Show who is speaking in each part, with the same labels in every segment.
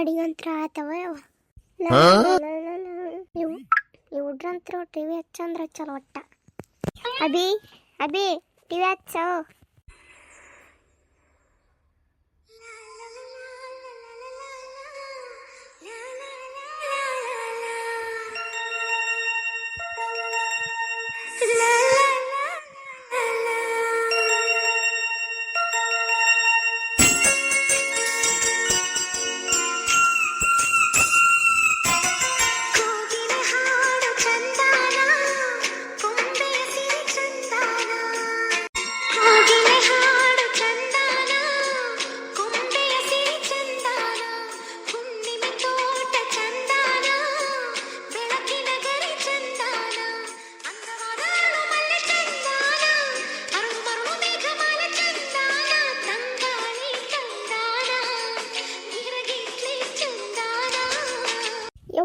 Speaker 1: ಅಡಿಗಂತ್ರ ಆತವ? ಯವ್ವ ಇವು ಈ ಹುಡ್ರಂತ್ರ ಟಿ ವಿ ಹಚ್ಚಂದ್ರ ಚಲೋ ಒಟ್ಟ. ಅಭಿ ಅಭಿ ಟಿ ವಿ ಹಚ್ಚೋ.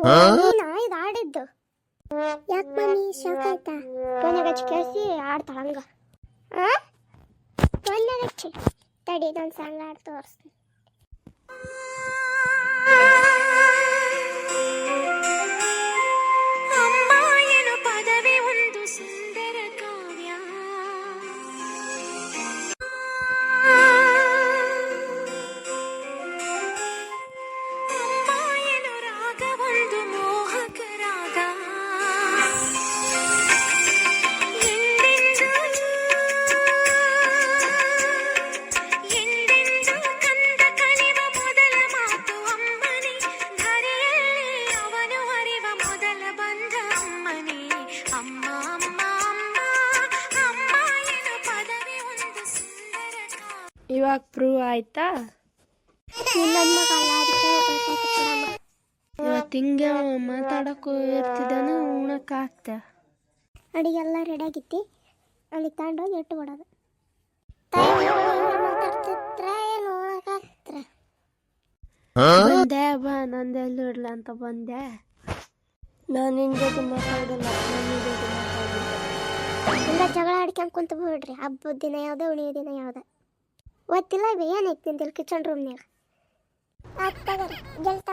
Speaker 1: ಇದು ಆಡಿದ್ದು? ಯಾಕೆ ಮಮ್ಮಿ ಶಾಕ್ ಆಯ್ತಾ? ಫೋನಾಗ ಹಚ್ಚಿ ಕೇಳಿಸಿ, ಆಡ್ತಾಳ ಹಂಗ. ಫೋನಾಗ ಹಚ್ಚಿ ತಡಿ ಇದೊಂದು ಸಾಂಗ್ ಆಡ್ ತೋರಿಸ್ತೀನಿ.
Speaker 2: ಇವಾಗ ಪ್ರೂವ್ ಆಯ್ತಾ ಇವತ್ತು ಹಿಂಗೆ ಮಾತಾಡಕ್ಕೂ ಇರ್ತಿದ್ದಾನೆ ಉಣಕ್ಕಾಗ್ತ
Speaker 1: ಅಡಿಗೆ ಎಲ್ಲ ರೆಡಿ ಆಗಿತ್ತಿ ಅಲ್ಲಿ ತಗೊಂಡೋಗಿ ಇಟ್ಟು ಬಿಡೋದು
Speaker 2: ಬಂದೆ ಬಾ ನಂದೆಲ್ಲೂ ಇಡ್ಲ ಅಂತ ಬಂದೆ. ನಾನು ನಿನ್ನ ಜೊತೆ ಮಾತಾಡಲ್ಲ ನನ್ನ ನಿನ್ ಜೊತೆ
Speaker 1: ಮಾತಾಡಿಲ್ಲ ಜಗಳ ಆಡ್ಕೊಂಡು ಕುಂತ ಬಿಡ್ರಿ. ಹಬ್ಬದ ದಿನ ಯಾವುದೇ ಉಣಿಯೋ ದಿನ ಯಾವುದೇ. ಗೊತ್ತಿಲ್ಲ ಇವ ಏನೈತಿ ನಿಂತಿಲ್ಲ ಕಿಚನ್ ರೂಮ್ನ್ಯಾಗ ಆಗ್ತದ ಒಳಕ